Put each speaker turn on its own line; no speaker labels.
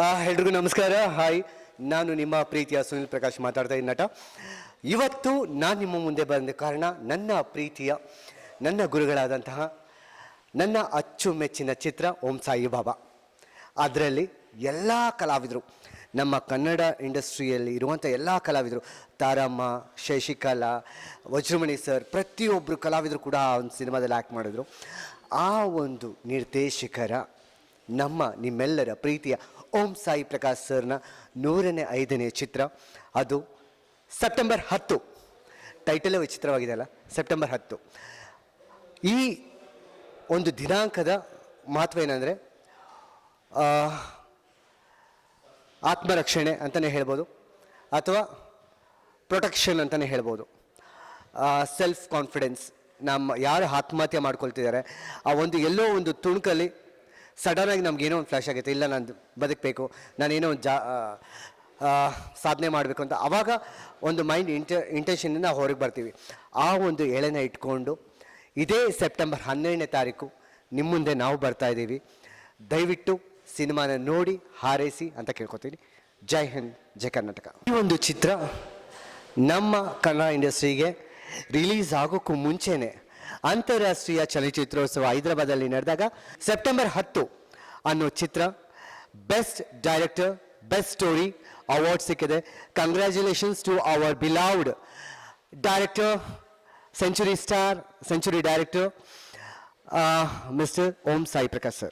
ಎಲ್ರಿಗೂ ನಮಸ್ಕಾರ. ಹಾಯ್, ನಾನು ನಿಮ್ಮ ಪ್ರೀತಿಯ ಸುನಿಲ್ ಪ್ರಕಾಶ್ ಮಾತಾಡ್ತಾ ಇದ್ದೀನಿ ನಟ. ಇವತ್ತು ನಾನು ನಿಮ್ಮ ಮುಂದೆ ಬಂದ ಕಾರಣ ನನ್ನ ಪ್ರೀತಿಯ, ನನ್ನ ಗುರುಗಳಾದಂತಹ ನನ್ನ ಅಚ್ಚುಮೆಚ್ಚಿನ ಚಿತ್ರ ಓಂ ಸಾಯಿ ಬಾಬಾ. ಅದರಲ್ಲಿ ಎಲ್ಲ ಕಲಾವಿದರು, ನಮ್ಮ ಕನ್ನಡ ಇಂಡಸ್ಟ್ರಿಯಲ್ಲಿ ಇರುವಂಥ ಎಲ್ಲ ಕಲಾವಿದರು, ತಾರಮ್ಮ, ಶಶಿಕಲಾ, ವಜ್ರಮಣಿ ಸರ್ ಪ್ರತಿಯೊಬ್ಬರು ಕಲಾವಿದರು ಕೂಡ ಆ ಒಂದು ಸಿನಿಮಾದಲ್ಲಿ ಆ್ಯಕ್ಟ್ ಮಾಡಿದ್ರು. ಆ ಒಂದು ನಿರ್ದೇಶಕರ, ನಮ್ಮ ನಿಮ್ಮೆಲ್ಲರ ಪ್ರೀತಿಯ ಓಂ ಸಾಯಿ ಪ್ರಕಾಶ್ ಸರ್ನ ನೂರನೇ ಐದನೇ ಚಿತ್ರ. ಅದು ಸೆಪ್ಟೆಂಬರ್ ಹತ್ತು. ಟೈಟಲೇ ವಿಚಿತ್ರವಾಗಿದೆ ಅಲ್ಲ? ಸೆಪ್ಟೆಂಬರ್ ಹತ್ತು. ಈ ಒಂದು ದಿನಾಂಕದ ಮಹತ್ವ ಏನಂದರೆ ಆತ್ಮರಕ್ಷಣೆ ಅಂತಲೇ ಹೇಳ್ಬೋದು, ಅಥವಾ ಪ್ರೊಟೆಕ್ಷನ್ ಅಂತಲೇ ಹೇಳ್ಬೋದು. ಸೆಲ್ಫ್ ಕಾನ್ಫಿಡೆನ್ಸ್, ನಮ್ಮ ಯಾರು ಆತ್ಮಹತ್ಯೆ ಮಾಡ್ಕೊಳ್ತಿದ್ದಾರೆ, ಆ ಒಂದು ಎಲ್ಲೋ ಒಂದು ತುಣುಕಲ್ಲಿ ಸಡನ್ನಾಗಿ ನಮ್ಗೆ ಏನೋ ಒಂದು ಫ್ಲ್ಯಾಶ್ ಆಗುತ್ತೆ. ಇಲ್ಲ, ನಾನು ಬದುಕಬೇಕು ನಾನೇನೋ ಒಂದು ಜಾ ಸಾಧನೆ ಮಾಡಬೇಕು ಅಂತ. ಆವಾಗ ಒಂದು ಮೈಂಡ್ ಇಂಟ ಇಂಟೆನ್ಷನಿಂದ ಹೊರಗೆ ಬರ್ತೀವಿ. ಆ ಒಂದು ಎಳೆನ ಇಟ್ಕೊಂಡು, ಇದೇ ಸೆಪ್ಟೆಂಬರ್ ಹನ್ನೆರಡನೇ ತಾರೀಕು ನಿಮ್ಮ ಮುಂದೆ ನಾವು ಬರ್ತಾ ಇದ್ದೀವಿ. ದಯವಿಟ್ಟು ಸಿನಿಮಾನ ನೋಡಿ, ಹಾರೈಸಿ ಅಂತ ಕೇಳ್ಕೊತೀನಿ. ಜೈ ಹಿಂದ್, ಜೈ ಕರ್ನಾಟಕ. ಈ ಒಂದು ಚಿತ್ರ ನಮ್ಮ ಕನ್ನಡ ಇಂಡಸ್ಟ್ರಿಗೆ ರಿಲೀಸ್ ಆಗೋಕ್ಕೂ ಮುಂಚೆನೆ ಅಂತಾರಾಷ್ಟ್ರೀಯ ಚಲನಚಿತ್ರೋತ್ಸವ ಹೈದರಾಬಾದಲ್ಲಿ ನಡೆದಾಗ ಸೆಪ್ಟೆಂಬರ್ ಹತ್ತು ಅನ್ನೋ ಚಿತ್ರ best director best story award ಸಿಕ್ಕಿದೆ. Congratulations to our beloved director century star century director mister Om Sai Prakash sir